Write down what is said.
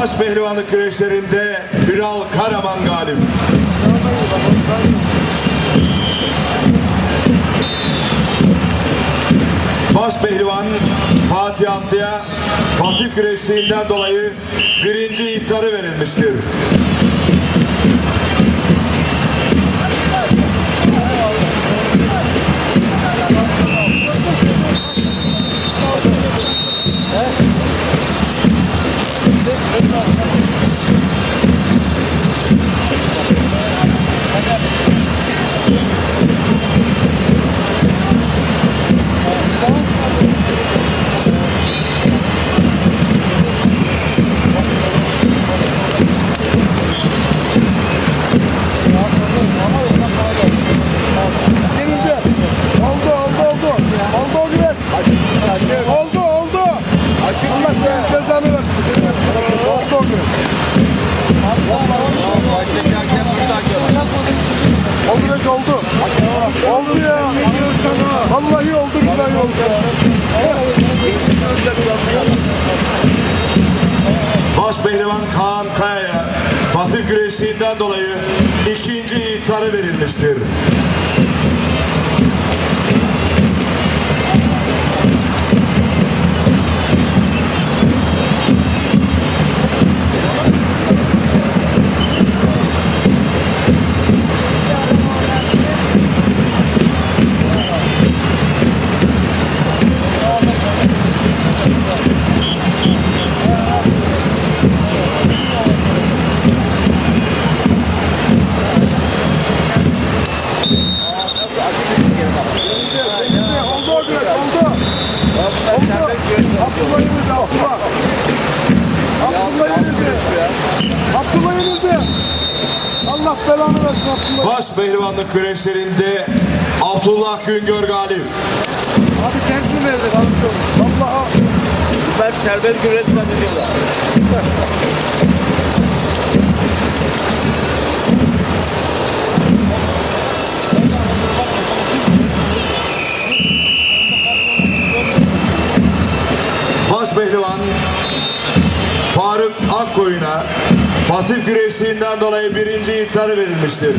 Baş pehlivanlık güreşlerinde Ünal Karaman galip. Baş pehlivan Fatih Atlı'ya pasif güreşliğinden dolayı birinci ihtarı verilmiştir. Oldu oldu. Açık Allah senin cezanı versin. Oldu o güreş. O güreş oldu. Oldu ya. Vallahi oldu billahi oldu. Baş pehlivan Kaan Kaya'ya pasif güreşliğinden dolayı ikinci ihtarı verilmiştir. Abdullah yenildi Abdullah. Abdullah. Abdullah yenildi. Allah belanı versin Abdullah. Baş pehlivanlık güreşlerinde Abdullah Güngör galip. Abi mi verdik alışıyorum. Vallahi Ben serbest güreş zannediyorlar. Pehlivan Faruk Akkoyun'a pasif güreşliğinden dolayı birinci ihtarı verilmiştir.